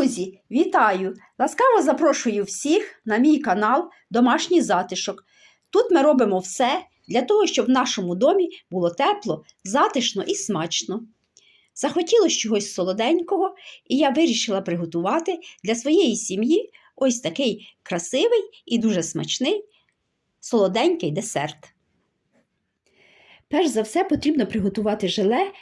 Друзі, вітаю! Ласкаво запрошую всіх на мій канал Домашній затишок. Тут ми робимо все для того, щоб в нашому домі було тепло, затишно і смачно. Захотілося чогось солоденького, і я вирішила приготувати для своєї сім'ї ось такий красивий і дуже смачний солоденький десерт. Перш за все потрібно приготувати желе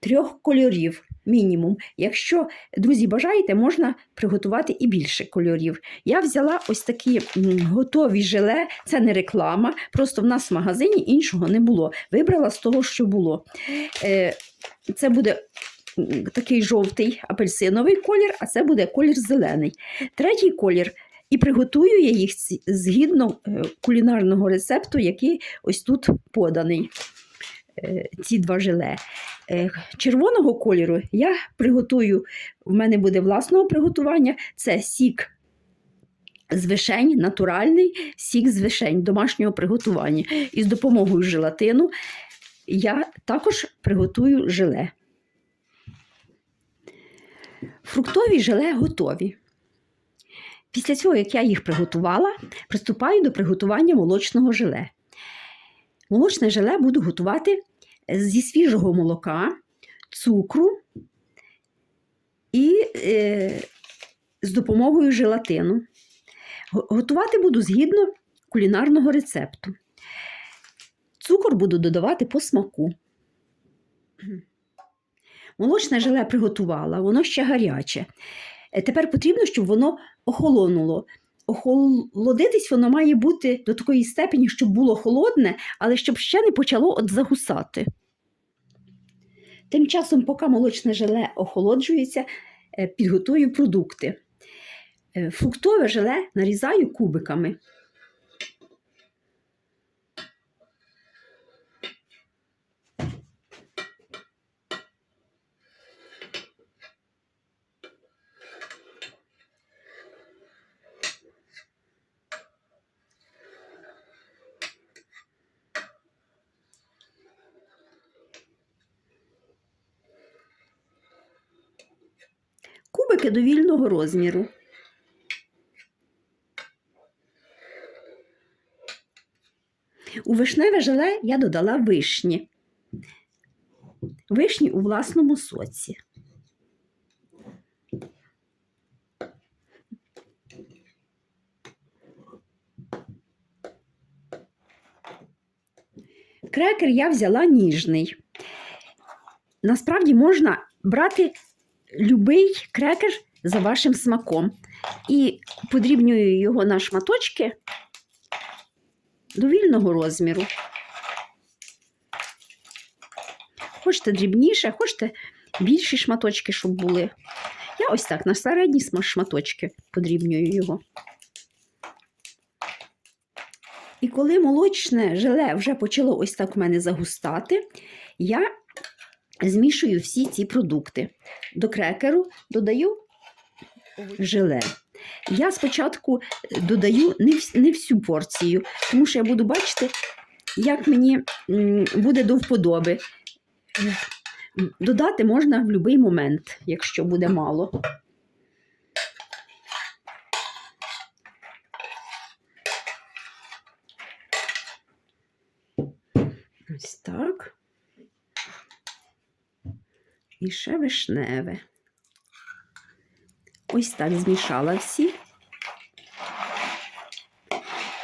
трьох кольорів мінімум. Якщо, друзі, бажаєте, можна приготувати і більше кольорів. Я взяла ось такі готові желе, це не реклама, просто в нас в магазині іншого не було. Вибрала з того, що було. Е, Це буде такий жовтий апельсиновий колір, а це буде колір зелений. Третій колір. І приготую я їх згідно е, кулінарного рецепту, який ось тут поданий. Е, Ці два желе. Е, Червоного кольору я приготую, в мене буде власного приготування. Це сік з вишень, натуральний сік з вишень домашнього приготування. І з допомогою желатину я також приготую желе. Фруктові желе готові. Після цього, як я їх приготувала, приступаю до приготування молочного желе. Молочне желе буду готувати зі свіжого молока, цукру і е, з допомогою желатину. Готувати буду згідно кулінарного рецепту. Цукор буду додавати по смаку. Молочне желе приготувала, воно ще гаряче. Е, Тепер потрібно, щоб воно охолонуло. Охолодитись воно має бути до такої степені, щоб було холодне, але щоб ще не почало от загусати. Тим часом, поки молочне желе охолоджується, е, підготую продукти. Е, Фруктове желе нарізаю кубиками. Кубики довільного розміру. У вишневе желе я додала вишні. Вишні у власному соці. Крекер я взяла ніжний. Насправді можна брати любий крекер за вашим смаком. І подрібнюю його на шматочки довільного розміру. Хочете дрібніше, хочете більші шматочки, щоб були. Я ось так на середні шматочки подрібнюю його. І коли молочне желе вже почало ось так в мене загустати, я змішую всі ці продукти. До крекеру додаю желе. Я спочатку додаю не, вс- не всю порцію, тому що я буду бачити, як мені буде до вподоби. Додати можна в будь-який момент, якщо буде мало. Ось так. І ще вишневе. Ось так змішала всі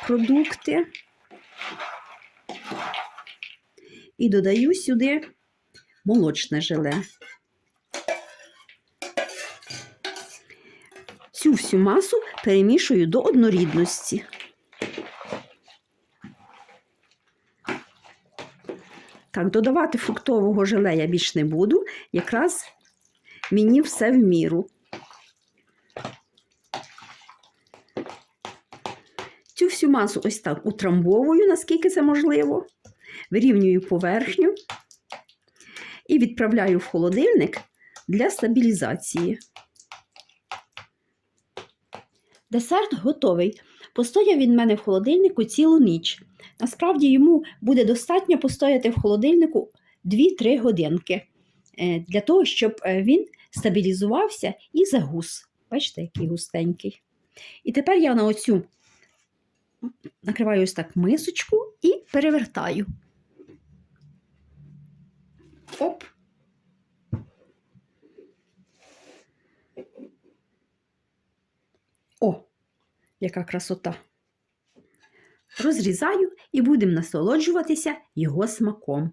продукти. І додаю сюди молочне желе. Цю всю масу перемішую до однорідності. Так, додавати фруктового желе я більш не буду. Якраз мені все в міру. Цю всю масу ось так утрамбовую, наскільки це можливо, вирівнюю поверхню і відправляю в холодильник для стабілізації. Десерт готовий. Постояв він мене в холодильнику цілу ніч. Насправді йому буде достатньо постояти в холодильнику 2-3 годинки е, для того, щоб е, він стабілізувався і загус. Бачите, який густенький. І тепер я на оцю накриваю ось так мисочку і перевертаю. Оп. Яка красота. Розрізаю і будемо насолоджуватися його смаком.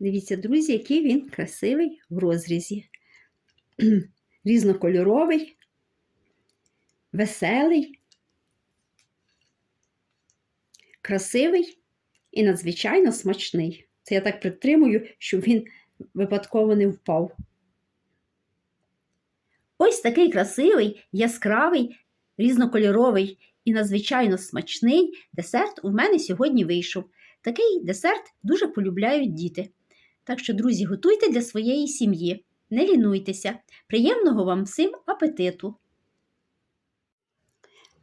Дивіться, друзі, який він красивий в розрізі. Різнокольоровий, веселий, красивий і надзвичайно смачний. Це я так притримую, щоб він випадково не впав. Ось такий красивий, яскравий, різнокольоровий і надзвичайно смачний десерт у мене сьогодні вийшов. Такий десерт дуже полюбляють діти. Так що, друзі, готуйте для своєї сім'ї, не лінуйтеся. Приємного вам всім апетиту!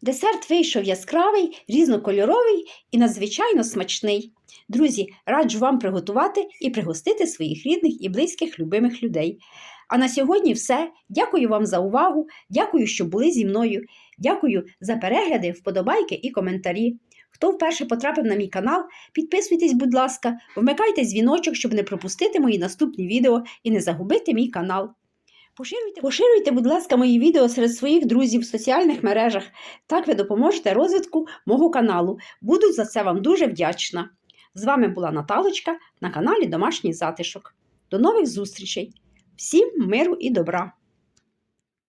Десерт вийшов яскравий, різнокольоровий і надзвичайно смачний. Друзі, раджу вам приготувати і пригостити своїх рідних і близьких любимих людей. А на сьогодні все. Дякую вам за увагу, дякую, що були зі мною. Дякую за перегляди, вподобайки і коментарі. Хто вперше потрапив на мій канал, підписуйтесь, будь ласка, вмикайте дзвіночок, щоб не пропустити мої наступні відео і не загубити мій канал. Поширюйте, поширюйте, будь ласка, мої відео серед своїх друзів в соціальних мережах. Так ви допоможете розвитку мого каналу. Буду за це вам дуже вдячна. З вами була Наталочка на каналі Домашній Затишок. До нових зустрічей! Всім миру і добра!